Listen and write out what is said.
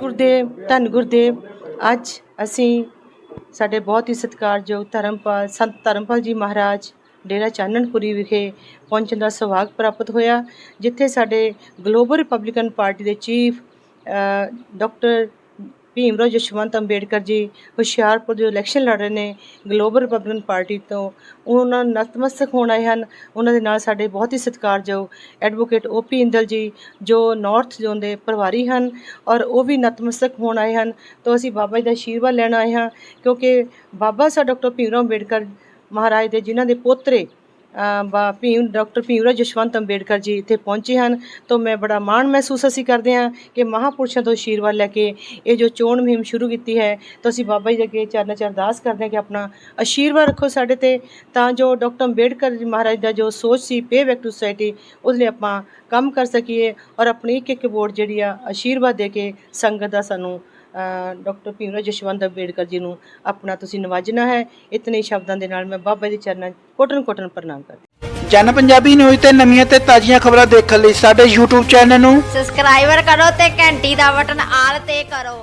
ਗੁਰਦੇਵ, ਧੰਨ ਗੁਰਦੇਵ, ਅੱਜ ਅਸੀਂ ਸਾਡੇ ਬਹੁਤ ਹੀ ਸਤਿਕਾਰਯੋਗ ਧਰਮਪਾਲ, ਸੰਤ ਧਰਮਪਾਲ ਜੀ ਮਹਾਰਾਜ ਡੇਰਾ ਚਾਨਣਪੁਰੀ ਵਿਖੇ ਪਹੁੰਚਣ ਦਾ ਸੁਭਾਗ ਪ੍ਰਾਪਤ ਹੋਇਆ, ਜਿੱਥੇ ਸਾਡੇ ਗਲੋਬਲ ਰਿਪਬਲਿਕਨ ਪਾਰਟੀ ਦੇ ਚੀਫ ਡਾਕਟਰ ਭੀਮਰਾਓ ਜਸ਼ਵੰਤ ਅੰਬੇਡਕਰ ਜੀ ਹੁਸ਼ਿਆਰਪੁਰ ਜੋ ਇਲੈਕਸ਼ਨ ਲੜ ਰਹੇ ਨੇ ਗਲੋਬਲ ਰਿਪਬਲਿਕਨ ਪਾਰਟੀ ਤੋਂ। ਉਹਨਾਂ ਨੂੰ ਨਤਮਸਤਕ ਹੋਣ ਆਏ ਹਨ। ਉਹਨਾਂ ਦੇ ਨਾਲ ਸਾਡੇ ਬਹੁਤ ਹੀ ਸਤਿਕਾਰਯੋਗ ਐਡਵੋਕੇਟ ਓਪੀ ਇੰਦਲ ਜੀ, ਜੋ ਨਾਰਥ ਜ਼ੋਨ ਦੇ ਪ੍ਰਭਾਰੀ ਹਨ ਔਰ ਉਹ ਵੀ ਨਤਮਸਤਕ ਹੋਣ ਆਏ ਹਨ। ਤਾਂ ਅਸੀਂ ਬਾਬਾ ਜੀ ਦਾ ਆਸ਼ੀਰਵਾਦ ਲੈਣ ਆਏ ਹਾਂ, ਕਿਉਂਕਿ ਬਾਬਾ ਸਾਹਿਬ ਡਾਕਟਰ ਭੀਮਰਾਓ ਅੰਬੇਡਕਰ ਮਹਾਰਾਜ ਦੇ ਜਿਨ੍ਹਾਂ ਦੇ ਪੋਤਰੇ ਬਾ, ਭੀਮ, ਡਾਕਟਰ ਭੀਮਰਾਓ ਜਸ਼ਵੰਤ ਅੰਬੇਡਕਰ ਜੀ ਇੱਥੇ ਪਹੁੰਚੇ ਹਨ। ਤਾਂ ਮੈਂ ਬੜਾ ਮਾਣ ਮਹਿਸੂਸ ਅਸੀਂ ਕਰਦੇ ਹਾਂ ਕਿ ਮਹਾਪੁਰਸ਼ਾਂ ਤੋਂ ਆਸ਼ੀਰਵਾਦ ਲੈ ਕੇ ਇਹ ਜੋ ਚੋਣ ਮੁਹਿੰਮ ਸ਼ੁਰੂ ਕੀਤੀ ਹੈ, ਤਾਂ ਅਸੀਂ ਬਾਬਾ ਜੀ ਦੇ ਅੱਗੇ ਚਰਨਾਂ 'ਚ ਅਰਦਾਸ ਕਰਦੇ ਹਾਂ ਕਿ ਆਪਣਾ ਆਸ਼ੀਰਵਾਦ ਰੱਖੋ ਸਾਡੇ ਤੇ। ਤਾਂ ਜੋ ਡਾਕਟਰ ਅੰਬੇਡਕਰ ਜੀ ਮਹਾਰਾਜ ਦਾ ਜੋ ਸੋਚ ਸੀ, ਪੇ ਬੈਕ ਟੂ ਸੋਸਾਇਟੀ ਉਸ ਲਈ ਆਪਾਂ ਕੰਮ ਕਰ ਸਕੀਏ ਔਰ ਆਪਣੀ ਇੱਕ ਇੱਕ ਵੋਟ ਜਿਹੜੀ ਆ ਆਸ਼ੀਰਵਾਦ ਦੇ ਕੇ ਸੰਗਤ ਦਾ ਸਾਨੂੰ ਡਾਕਟਰ ਭੀਮਰਾਓ ਜਸ਼ਵੰਤ ਅੰਬੇਡਕਰ ਜੀ ਨੂੰ ਆਪਣਾ ਤੁਸੀਂ ਨਵਾਜਣਾ ਹੈ। ਇਤਨੇ ਸ਼ਬਦਾਂ ਦੇ ਨਾਲ ਮੈਂ ਬਾਬਾ ਜੀ ਦੇ ਚਰਨਾਂ ਕੋਟਨ ਕੋਟਨ ਪ੍ਰਣਾਮ ਕਰਦੀ ਜਨ ਪੰਜਾਬੀ ਨਿਊਜ਼ ਤੇ ਨਵੀਆਂ ਤੇ ਤਾਜ਼ੀਆਂ ਖਬਰਾਂ ਦੇਖਣ ਲਈ ਸਾਡੇ YouTube ਚੈਨਲ ਨੂੰ ਸਬਸਕ੍ਰਾਈਬਰ ਕਰੋ ਤੇ ਘੰਟੀ ਦਾ ਬਟਨ ਆਲ ਤੇ ਕਰੋ।